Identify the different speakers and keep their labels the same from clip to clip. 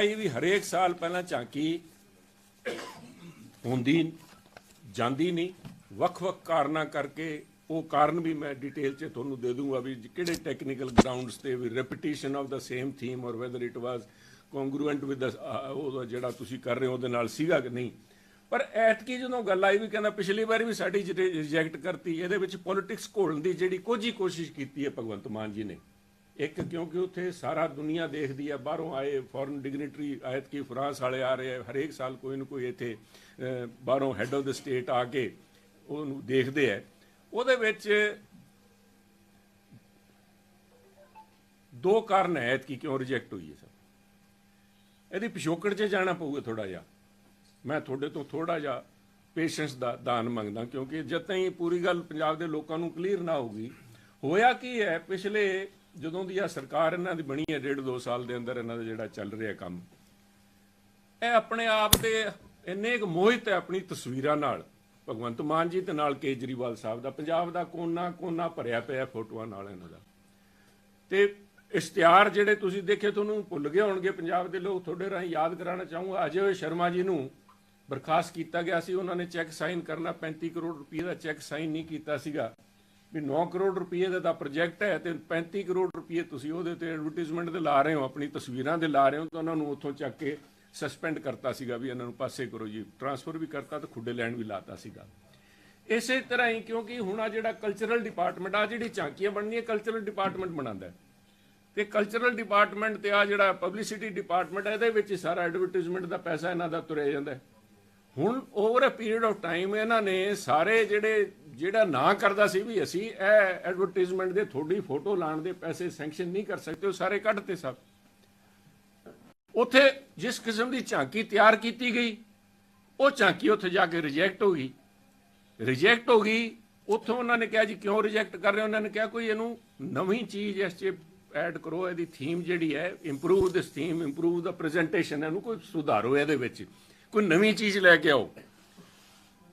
Speaker 1: ਆਈ ਵੀ ਹਰੇਕ ਸਾਲ ਪਹਿਲਾਂ ਝਾਂਕੀ ਹੁੰਦੀ, ਜਾਂਦੀ ਨਹੀਂ। ਵੱਖ-ਵੱਖ ਕਾਰਨਾਂ ਕਰਕੇ ਉਹ ਕਾਰਨ ਵੀ ਮੈਂ ਡਿਟੇਲ 'ਚ ਤੁਹਾਨੂੰ ਦੇ ਦੂੰਗਾ ਵੀ ਕਿਹੜੇ ਟੈਕਨੀਕਲ ਗਰਾਊਂਡਸ ਤੇ ਵੀ repetition of the same theme or whether it was congruent with ਉਹ ਜਿਹੜਾ ਤੁਸੀਂ ਕਰ ਰਹੇ ਹੋ, ਉਹਦੇ ਨਾਲ ਸੀਗਾ ਕਿ ਨਹੀਂ। ਪਰ ਐਤਕੀ ਜਦੋਂ ਗੱਲ ਆਈ ਵੀ ਕਹਿੰਦਾ ਪਿਛਲੀ ਵਾਰੀ ਵੀ ਸਾਡੀ ਰਿਜੈਕਟ ਕਰਤੀ, ਇਹਦੇ ਵਿੱਚ ਪੋਲਿਟਿਕਸ ਘੋਲਣ ਦੀ ਜਿਹੜੀ ਕੋਝੀ ਕੋਸ਼ਿਸ਼ ਕੀਤੀ ਹੈ ਭਗਵੰਤ ਮਾਨ ਜੀ ਨੇ। ਇੱਕ ਕਿਉਂਕਿ ਉੱਥੇ ਸਾਰਾ ਦੁਨੀਆ ਦੇਖਦੀ ਹੈ ਬਾਹਰੋਂ ਆਏ ਫੋਰਨ ਡਿਗਨਿਟਰੀ ਆਇਤ ਕੀ ਫਰਾਂਸ ਵਾਲੇ ਆ ਰਹੇ ਆ, ਹਰੇਕ ਸਾਲ ਕੋਈ ਨਾ ਕੋਈ ਇੱਥੇ ਬਾਹਰੋਂ ਹੈੱਡ ਆਫ ਦ ਸਟੇਟ ਆ ਕੇ ਉਹਨੂੰ ਦੇਖਦੇ ਆ। ਉਹਦੇ ਵਿੱਚ ਦੋ ਕਾਰਨ ਹੈ ਕਿ ਕਿਉਂ ਰਿਜੈਕਟ ਹੋਈ ਹੈ ਸਭ। ਇਹਦੀ ਪਿਛੋਕੜ 'ਚ ਜਾਣਾ ਪਊਗਾ ਥੋੜਾ ਜਿਹਾ। ਮੈਂ ਤੁਹਾਡੇ ਤੋਂ ਥੋੜਾ ਜਿਹਾ ਪੇਸ਼ੈਂਸ ਦਾ ਦਾਨ ਮੰਗਦਾ, ਕਿਉਂਕਿ ਜਦ ਤਾਈਂ ਪੂਰੀ ਗੱਲ ਪੰਜਾਬ ਦੇ ਲੋਕਾਂ ਨੂੰ ਕਲੀਅਰ ਨਾ ਹੋਊਗੀ ਹੋਇਆ ਕੀ ਹੈ, ਪਿਛਲੇ ਜਦੋਂ ਦੀ ਆ ਸਰਕਾਰ ਇਹਨਾਂ ਦੀ ਬਣੀ ਹੈ, ਡੇਢ ਦੋ ਸਾਲ ਦੇ ਅੰਦਰ ਇਹਨਾਂ ਦਾ ਜਿਹੜਾ ਚੱਲ ਰਿਹਾ ਕੰਮ, ਇਹ ਆਪਣੇ ਆਪ ਦੇ ਇੰਨੇ ਕੁ ਮੋਹਿਤ ਹੈ ਆਪਣੀ ਤਸਵੀਰਾਂ ਨਾਲ। ਭਗਵੰਤ ਮਾਨ ਜੀ ਤੇ ਨਾਲ ਕੇਜਰੀਵਾਲ ਸਾਹਿਬ ਦਾ, ਪੰਜਾਬ ਦਾ ਕੋਨਾ ਕੋਨਾ ਭਰਿਆ ਪਿਆ ਫੋਟੋਆਂ ਨਾਲ ਇਹਨਾਂ ਦਾ। ਤੇ ਇਸ਼ਤਿਹਾਰ ਜਿਹੜੇ ਤੁਸੀਂ ਦੇਖੇ, ਤੁਹਾਨੂੰ ਭੁੱਲ ਗਏ ਹੋਣਗੇ, ਪੰਜਾਬ ਦੇ ਲੋਕ ਤੁਹਾਡੇ ਰਾਹੀਂ ਯਾਦ ਕਰਾਉਣਾ ਚਾਹੂੰਗਾ। ਅਜੇ ਹੋਏ ਸ਼ਰਮਾ ਜੀ ਨੂੰ ਬਰਖਾਸਤ ਕੀਤਾ ਗਿਆ ਸੀ, ਉਹਨਾਂ ਨੇ ਚੈੱਕ ਸਾਈਨ ਕਰਨਾ 35 ਕਰੋੜ ਰੁਪਏ ਦਾ ਚੈੱਕ ਸਾਈਨ ਨਹੀਂ ਕੀਤਾ ਸੀਗਾ। ਵੀ 9 ਕਰੋੜ ਰੁਪਏ ਦਾ ਤਾਂ ਪ੍ਰੋਜੈਕਟ ਹੈ ਤੇ 35 ਕਰੋੜ ਰੁਪਏ ਤੁਸੀਂ ਉਹਦੇ ਤੇ ਐਡਵਰਟਾਈਜ਼ਮੈਂਟ ਦੇ ਲਾ ਰਹੇ ਹੋ, ਆਪਣੀ ਤਸਵੀਰਾਂ ਦੇ ਲਾ ਰਹੇ ਹੋ, ਤਾਂ ਉਹਨਾਂ ਨੂੰ ਉੱਥੋਂ ਚੱਕ ਕੇ ਸਸਪੈਂਡ ਕਰਤਾ ਸੀਗਾ ਵੀ ਇਹਨਾਂ ਨੂੰ ਪਾਸੇ ਕਰੋ ਜੀ। ਟਰਾਂਸਫਰ ਵੀ ਕਰਤਾ ਤੇ ਖੁੱਡੇ ਲੈਣ ਵੀ ਲਾਤਾ ਸੀਗਾ। ਇਸੇ ਤਰ੍ਹਾਂ ਹੀ ਕਿਉਂਕਿ ਹੁਣ ਆ ਜਿਹੜਾ ਕਲਚਰਲ ਡਿਪਾਰਟਮੈਂਟ ਆ ਜਿਹੜੀ ਝਾਂਕੀਆਂ ਬਣਨੀਆਂ ਕਲਚਰਲ ਡਿਪਾਰਟਮੈਂਟ ਬਣਾਉਂਦਾ ਹੈ। ਤੇ ਕਲਚਰਲ ਡਿਪਾਰਟਮੈਂਟ ਤੇ ਆ ਜਿਹੜਾ ਪਬਲਿਸਿਟੀ ਡਿਪਾਰਟਮੈਂਟ ਇਹਦੇ ਵਿੱਚ ਹੀ ਸਾਰਾ ਐਡਵਰਟਾਈਜ਼ਮੈਂਟ ਦਾ ਪੈਸਾ ਇਹਨਾਂ ਦਾ ਤੁਰਿਆ ਜਾਂਦਾ ਹੁਣ over a period of time ਇਹਨਾਂ ਨੇ ਸਾਰੇ ਜਿਹੜੇ ਜਿਹੜਾ ਨਾ ਕਰਦਾ ਸੀ ਵੀ ਅਸੀਂ ਇਹ ਐਡਵਰਟਾਈਜ਼ਮੈਂਟ ਦੇ ਤੁਹਾਡੀ ਫੋਟੋ ਲਾਣ ਦੇ ਪੈਸੇ ਸੈਂਕਸ਼ਨ ਨਹੀਂ ਕਰ ਸਕਦੇ, ਉਹ ਸਾਰੇ ਕੱਢਤੇ ਸਭ। ਉੱਥੇ ਜਿਸ ਕਿਸਮ ਦੀ ਝਾਂਕੀ ਤਿਆਰ ਕੀਤੀ ਗਈ, ਉਹ ਝਾਂਕੀ ਉੱਥੇ ਜਾ ਕੇ ਰਿਜੈਕਟ ਹੋ ਗਈ। ਰਿਜੈਕਟ ਹੋ ਗਈ, ਉੱਥੋਂ ਉਹਨਾਂ ਨੇ ਕਿਹਾ ਜੀ, ਕਿਉਂ ਰਿਜੈਕਟ ਕਰ ਰਹੇ ਉਹਨਾਂ ਨੇ ਕਿਹਾ ਕੋਈ ਇਹਨੂੰ ਨਵੀਂ ਚੀਜ਼ ਇਸ 'ਚ ਐਡ ਕਰੋ, ਇਹਦੀ ਥੀਮ ਜਿਹੜੀ ਹੈ improve this theme improve the presentation ਇਹਨੂੰ ਕੋਈ ਸੁਧਾਰੋ ਇਹਦੇ ਵਿੱਚ। ਕੋਈ ਨਵੀਂ ਚੀਜ਼ ਲੈ ਕੇ ਆਓ।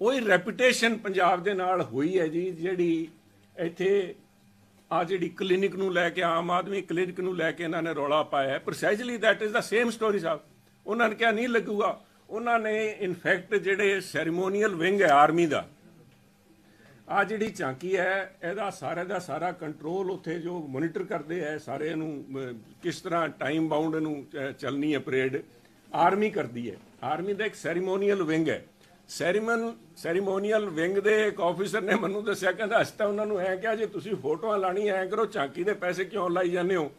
Speaker 1: ਉਹ ਹੀ ਰੈਪੂਟੇਸ਼ਨ ਪੰਜਾਬ ਦੇ ਨਾਲ ਹੋਈ ਹੈ ਜੀ, ਜਿਹੜੀ ਇੱਥੇ ਆ ਜਿਹੜੀ ਕਲੀਨਿਕ ਨੂੰ ਲੈ ਕੇ, ਆਮ ਆਦਮੀ ਕਲੀਨਿਕ ਨੂੰ ਲੈ ਕੇ ਇਹਨਾਂ ਨੇ ਰੌਲਾ ਪਾਇਆ ਹੈ। Precisely that is the same story ਸਾਹਿਬ। ਉਹਨਾਂ ਨੇ ਕਿਹਾ, ਨਹੀਂ ਲੱਗੂਗਾ। ਉਹਨਾਂ ਨੇ ਇਨਫੈਕਟ ਜਿਹੜੇ ਸੈਰੀਮੋਨੀਅਲ ਵਿੰਗ ਹੈ ਆਰਮੀ ਦਾ, ਆ ਜਿਹੜੀ ਝਾਂਕੀ ਹੈ, ਇਹਦਾ ਸਾਰੇ ਦਾ ਸਾਰਾ ਕੰਟਰੋਲ ਉੱਥੇ ਜੋ ਮੋਨੀਟਰ ਕਰਦੇ ਹੈ ਸਾਰੇ ਨੂੰ ਕਿਸ ਤਰ੍ਹਾਂ ਟਾਈਮ ਬਾਉਂਡ ਨੂੰ ਚੱਲਣੀ ਹੈ ਪਰੇਡ ਆਰਮੀ ਕਰਦੀ ਹੈ। ਆਰਮੀ ਦਾ ਇੱਕ ਸੈਰੀਮੋਨੀਅਲ ਵਿੰਗ ਹੈ। ਸੈਰੀਮਨ ਸੈਰੀਮੋਨੀਅਲ ਵਿੰਗ ਦੇ ਇੱਕ ਆਫੀਸਰ ਨੇ ਮੈਨੂੰ ਦੱਸਿਆ, ਕਹਿੰਦਾ, ਅਸੀਂ ਤਾਂ ਉਹਨਾਂ ਨੂੰ ਐ ਕਿਹਾ, ਜੇ ਤੁਸੀਂ ਫੋਟੋਆਂ ਲਾਣੀ ਐ ਕਰੋ ਝਾਂਕੀ ਦੇ ਪੈਸੇ ਕਿਉਂ ਲਾਈ ਜਾਂਦੇ ਹੋ?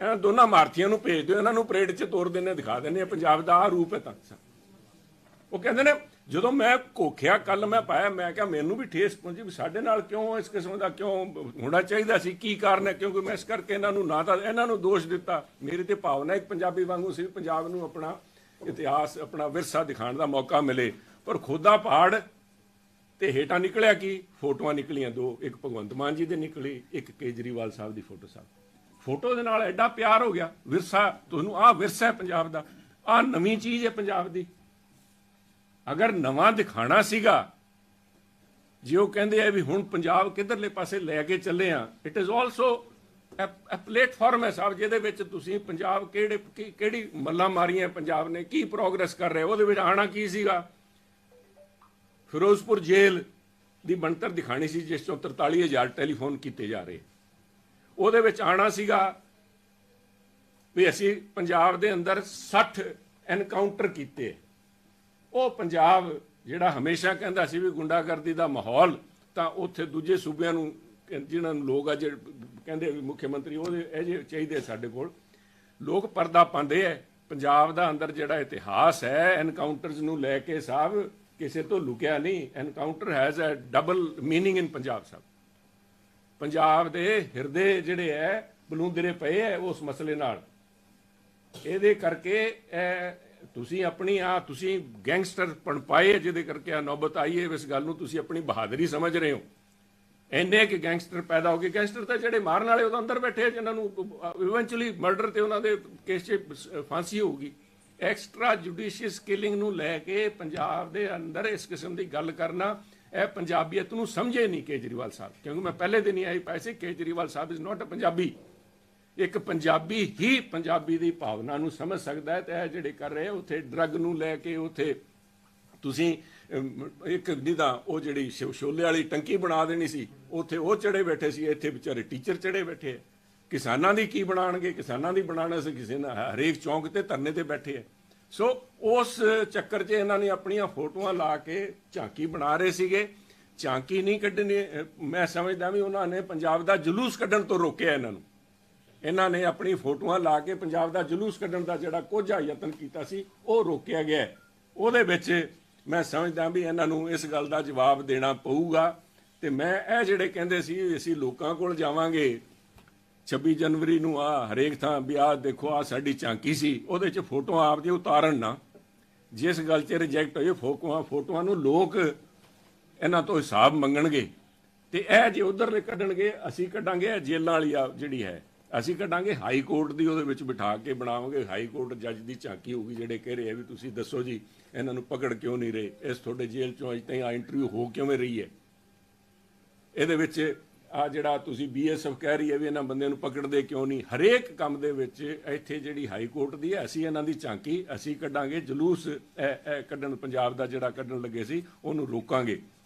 Speaker 1: ਇਹਨਾਂ ਦੋਨਾਂ ਮਾਰਥੀਆਂ ਨੂੰ ਭੇਜ ਦਿਓ, ਇਹਨਾਂ ਨੂੰ ਪਰੇਡ 'ਚ ਤੋਰ ਦਿੰਨੇ ਦਿਖਾ ਦਿੰਨੇ ਪੰਜਾਬ ਦਾ ਆ ਰੂਪ ਹੈ ਤਾਂ। ਉਹ ਕਹਿੰਦੇ ਨੇ, ਜਦੋਂ ਮੈਂ ਕੋਖਿਆ ਕੱਲ ਮੈਂ ਪਾਇਆ, ਮੈਂ ਕਿਹਾ, ਮੈਨੂੰ ਵੀ ਠੇਸ ਪਹੁੰਚੀ ਵੀ ਸਾਡੇ ਨਾਲ ਕਿਉਂ ਇਸ ਕਿਸਮ ਦਾ ਕਿਉਂ ਹੋਣਾ ਚਾਹੀਦਾ ਸੀ, ਕੀ ਕਾਰਨ ਹੈ? ਕਿਉਂਕਿ ਮੈਂ ਇਸ ਕਰਕੇ ਇਹਨਾਂ ਨੂੰ ਨਾ ਤਾਂ, ਇਹਨਾਂ ਨੂੰ ਦੋਸ਼ ਦਿੱਤਾ। ਮੇਰੀ ਤੇ ਭਾਵਨਾ ਇੱਕ ਪੰਜਾਬੀ ਵਾਂਗੂ ਸੀ ਵੀ ਪੰਜਾਬ ਨੂੰ ਆਪਣਾ ਇਤਿਹਾਸ, ਆਪਣਾ ਵਿਰਸਾ ਦਿਖਾਉਣ ਦਾ ਮੌਕਾ ਮਿਲੇ। ਪਰ ਖੋਦਾ ਪਹਾੜ ਤੇ ਹੇਠਾਂ ਨਿਕਲਿਆ ਕੀ? ਫੋਟੋਆਂ ਨਿਕਲੀਆਂ ਦੋ, ਇੱਕ ਭਗਵੰਤ ਮਾਨ ਜੀ ਦੀ ਨਿਕਲੀ, ਇੱਕ ਕੇਜਰੀਵਾਲ ਸਾਹਿਬ ਦੀ ਫੋਟੋ ਸਾਹਿਬ ਫੋਟੋ ਦੇ ਨਾਲ ਐਡਾ ਪਿਆਰ ਹੋ ਗਿਆ। ਵਿਰਸਾ, ਤੁਹਾਨੂੰ ਆਹ ਵਿਰਸਾ ਹੈ ਪੰਜਾਬ ਦਾ। ਆਹ ਨਵੀਂ ਚੀਜ਼ ਹੈ ਪੰਜਾਬ ਦੀ। ਅਗਰ ਨਵਾਂ ਦਿਖਾਣਾ ਸੀਗਾ, ਜੇ ਉਹ ਕਹਿੰਦੇ ਆ ਵੀ ਹੁਣ ਪੰਜਾਬ ਕਿੱਧਰਲੇ ਪਾਸੇ ਲੈ ਕੇ ਚੱਲੇ ਆ it is also a platform ਹੈ ਸਾਹਿਬ, ਜਿਹਦੇ ਵਿੱਚ ਤੁਸੀਂ ਪੰਜਾਬ ਕਿਹੜੇ, ਕਿ- ਕਿਹੜੀ ਮੱਲਾਂ ਮਾਰੀਆਂ, ਪੰਜਾਬ ਨੇ ਕੀ ਪ੍ਰੋਗਰੈਸ ਕਰ ਰਿਹਾ ਉਹਦੇ ਵਿੱਚ ਆਣਾ ਕੀ ਸੀਗਾ? ਫਿਰੋਜ਼ਪੁਰ ਜੇਲ੍ਹ ਦੀ ਬਣਤਰ ਦਿਖਾਣੀ ਸੀ, ਜਿਸ ਤੋਂ 43000 ਟੈਲੀਫੋਨ ਕੀਤੇ ਜਾ ਰਹੇ। ਉਹਦੇ ਵਿੱਚ ਆਣਾ ਸੀਗਾ ਵੀ ਅਸੀਂ ਪੰਜਾਬ ਦੇ ਅੰਦਰ 60 ਐਨਕਾਊਂਟਰ ਕੀਤੇ। ਉਹ ਪੰਜਾਬ ਜਿਹੜਾ ਹਮੇਸ਼ਾ ਕਹਿੰਦਾ ਸੀ ਵੀ ਗੁੰਡਾਗਰਦੀ ਦਾ ਮਾਹੌਲ, ਤਾਂ ਉੱਥੇ ਦੂਜੇ ਸੂਬਿਆਂ ਨੂੰ ਕਿ- ਜਿਨ੍ਹਾਂ ਨੂੰ ਲੋਕ ਅੱਜ ਕਹਿੰਦੇ ਵੀ ਮੁੱਖ ਮੰਤਰੀ ਉਹਦੇ ਇਹ ਜਿਹੇ ਚਾਹੀਦੇ ਸਾਡੇ ਕੋਲ। ਲੋਕ ਪਰਦਾ ਪਾਉਂਦੇ ਐ। ਪੰਜਾਬ ਦਾ ਅੰਦਰ ਜਿਹੜਾ ਇਤਿਹਾਸ ਹੈ, ਐਨਕਾਊਂਟਰਸ ਨੂੰ ਲੈ ਕੇ ਸਾਹਿਬ ਕਿਸੇ ਤੋਂ ਲੁਕਿਆ ਨਹੀਂ। Encounter has a double meaning in Punjab ਸਾਹਿਬ ਪੰਜਾਬ ਦੇ ਹਿਰਦੇ ਜਿਹੜੇ ਐ, ਬਲੂੰਦਰੇ ਪਏ ਐ ਉਸ ਮਸਲੇ ਨਾਲ। ਇਹਦੇ ਕਰਕੇ ਤੁਸੀਂ ਆਪਣੀ ਆ, ਤੁਸੀਂ ਗੈਂਗਸਟਰ ਪਣਪਾਏ ਜਿਹਦੇ ਕਰਕੇ ਆ ਨੌਬਤ ਆਈ ਹੈ, ਇਸ ਗੱਲ ਨੂੰ ਤੁਸੀਂ ਆਪਣੀ ਬਹਾਦਰੀ ਸਮਝ ਰਹੇ ਹੋ। ਇੰਨੇ ਕਿ ਗੈਂਗਸਟਰ ਪੈਦਾ ਹੋ ਗਏ। ਗੈਂਗਸਟਰ ਤਾਂ ਜਿਹੜੇ ਮਾਰਨ ਵਾਲੇ ਉਹ ਅੰਦਰ ਬੈਠੇ ਆ, ਜਿਨ੍ਹਾਂ ਨੂੰ ਇਵੈਂਚੁਅਲੀ ਮਰਡਰ ਤੇ ਉਹਨਾਂ ਦੇ ਕੇਸ 'ਚ ਫਾਂਸੀ ਹੋਊਗੀ। ਐਕਸਟਰਾ ਜੁਡੀਸ਼ੀਅਲ ਕਿਲਿੰਗ ਨੂੰ ਲੈ ਕੇ ਪੰਜਾਬ ਦੇ ਅੰਦਰ ਇਸ ਕਿਸਮ ਦੀ ਗੱਲ ਕਰਨਾ ਇਹ ਪੰਜਾਬੀਅਤ ਨੂੰ ਸਮਝੇ ਨਹੀਂ ਕੇਜਰੀਵਾਲ ਸਾਹਿਬ। ਕਿਉਂਕਿ ਮੈਂ ਪਹਿਲੇ ਦਿਨ ਹੀ ਆਈ ਪਾਈ ਸੀ ਕੇਜਰੀਵਾਲ ਸਾਹਿਬ ਇਜ਼ ਨਾਟ ਅ ਪੰਜਾਬੀ। ਇੱਕ ਪੰਜਾਬੀ ਹੀ ਪੰਜਾਬੀ ਦੀ ਭਾਵਨਾ ਨੂੰ ਸਮਝ ਸਕਦਾ ਹੈ ਤੇ ਇਹ ਜਿਹੜੇ ਕਰ ਰਹੇ ਆ, ਉੱਥੇ ਡਰੱਗ ਨੂੰ ਲੈ ਕੇ ਉੱਥੇ ਤੁਸੀਂ ਇੱਕ ਨਿਦਾ ਉਹ ਜਿਹੜੀ ਸ਼ਿਵ- ਛੋਲੇ ਵਾਲੀ ਟੰਕੀ ਬਣਾ ਦੇਣੀ ਸੀ ਉੱਥੇ ਉਹ ਚੜੇ ਬੈਠੇ ਸੀ ਇੱਥੇ ਵਿਚਾਰੇ ਟੀਚਰ ਚੜੇ ਬੈਠੇ ਆ। ਕਿਸਾਨਾਂ ਦੀ ਕੀ ਬਣਾਣਗੇ ਕਿਸਾਨਾਂ ਦੀ ਬਣਾਣਾ ਅਸੀਂ ਕਿਸੇ ਨਾਲ ਹਰੇਕ ਚੌਂਕ ਤੇ ਧਰਨੇ ਤੇ ਬੈਠੇ ਆ। ਸੋ ਉਸ ਚੱਕਰ 'ਚ ਇਹਨਾਂ ਨੇ ਆਪਣੀਆਂ ਫੋਟੋਆਂ ਲਾ ਕੇ ਝਾਂਕੀ ਬਣਾ ਰਹੇ ਸੀਗੇ। ਝਾਂਕੀ ਨਹੀਂ ਕੱਢਣੀ, ਮੈਂ ਸਮਝਦਾ ਵੀ ਉਹਨਾਂ ਨੇ ਪੰਜਾਬ ਦਾ ਜਲੂਸ ਕੱਢਣ ਤੋਂ ਰੋਕਿਆ ਇਹਨਾਂ ਨੂੰ। ਇਹਨਾਂ ਨੇ ਆਪਣੀ ਫੋਟੋਆਂ ਲਾ ਕੇ ਪੰਜਾਬ ਦਾ ਜਲੂਸ ਕੱਢਣ ਦਾ ਜਿਹੜਾ ਕੋਝਾ ਯਤਨ ਕੀਤਾ ਸੀ, ਉਹ ਰੋਕਿਆ ਗਿਆ। ਉਹਦੇ ਵਿੱਚ ਮੈਂ ਸਮਝਦਾ ਵੀ ਇਹਨਾਂ ਨੂੰ ਇਸ ਗੱਲ ਦਾ ਜਵਾਬ ਦੇਣਾ ਪਊਗਾ। ਤੇ ਮੈਂ ਇਹ ਜਿਹੜੇ ਕਹਿੰਦੇ ਸੀ ਅਸੀਂ ਲੋਕਾਂ ਕੋਲ ਜਾਵਾਂਗੇ 26 ਜਨਵਰੀ ਨੂੰ ਆ ਹਰੇਕ ਥਾਂ ਵੀ ਆਹ ਦੇਖੋ ਆ ਸਾਡੀ ਝਾਂਕੀ ਸੀ, ਉਹਦੇ 'ਚ ਫੋਟੋਆਂ ਆਪ ਜੇ ਉਤਾਰਨ ਨਾ। ਜਿਸ ਗੱਲ 'ਚ ਰਿਜੈਕਟ ਹੋਏ ਫੋਟੋਆਂ ਫੋਟੋਆਂ ਨੂੰ ਲੋਕ ਇਹਨਾਂ ਤੋਂ ਹਿਸਾਬ ਮੰਗਣਗੇ। ਤੇ ਇਹ ਜੇ ਉਧਰ ਕੱਢਣਗੇ, ਅਸੀਂ ਕੱਢਾਂਗੇ, ਇਹ ਜੇਲਾਂ ਵਾਲੀ ਆ ਜਿਹੜੀ ਹੈ, ਅਸੀਂ ਕੱਢਾਂਗੇ ਹਾਈ ਕੋਰਟ ਦੀ ਉਹਦੇ ਵਿੱਚ ਬਿਠਾ ਕੇ ਬਣਾਵਾਂਗੇ। ਹਾਈ ਕੋਰਟ ਜੱਜ ਦੀ ਝਾਂਕੀ ਹੋਊਗੀ, ਜਿਹੜੇ ਕਹਿ ਰਹੇ ਆ ਵੀ ਤੁਸੀਂ ਦੱਸੋ ਜੀ, ਇਹਨਾਂ ਨੂੰ ਪਕੜ ਕਿਉਂ ਨਹੀਂ ਰਹੇ? ਇਸ ਤੁਹਾਡੇ ਜੇਲ੍ਹ ਚੋਂ ਅਜੇ ਤਾਈਂ ਆ ਇੰਟਰਵਿਊ ਹੋ ਕਿਵੇਂ ਰਹੀ ਹੈ? ਇਹਦੇ ਵਿੱਚ ਆ ਜਿਹੜਾ ਤੁਸੀਂ ਬੀਐਸਐਫ ਕਹਿ ਰਹੀ ਹੈ ਵੀ ਇਹਨਾਂ ਬੰਦਿਆਂ ਨੂੰ ਪਕੜਦੇ ਕਿਉਂ ਨਹੀਂ? ਹਰੇਕ ਕੰਮ ਦੇ ਵਿੱਚ ਇੱਥੇ ਜਿਹੜੀ ਹਾਈ ਕੋਰਟ ਦੀ ਹੈ, ਅਸੀਂ ਇਹਨਾਂ ਦੀ ਝਾਂਕੀ, ਅਸੀਂ ਕੱਢਾਂਗੇ, ਜਲੂਸ ਕੱਢਣ, ਪੰਜਾਬ ਦਾ ਜਿਹੜਾ ਕੱਢਣ ਲੱਗੇ ਸੀ, ਉਹਨੂੰ ਰੋਕਾਂਗੇ।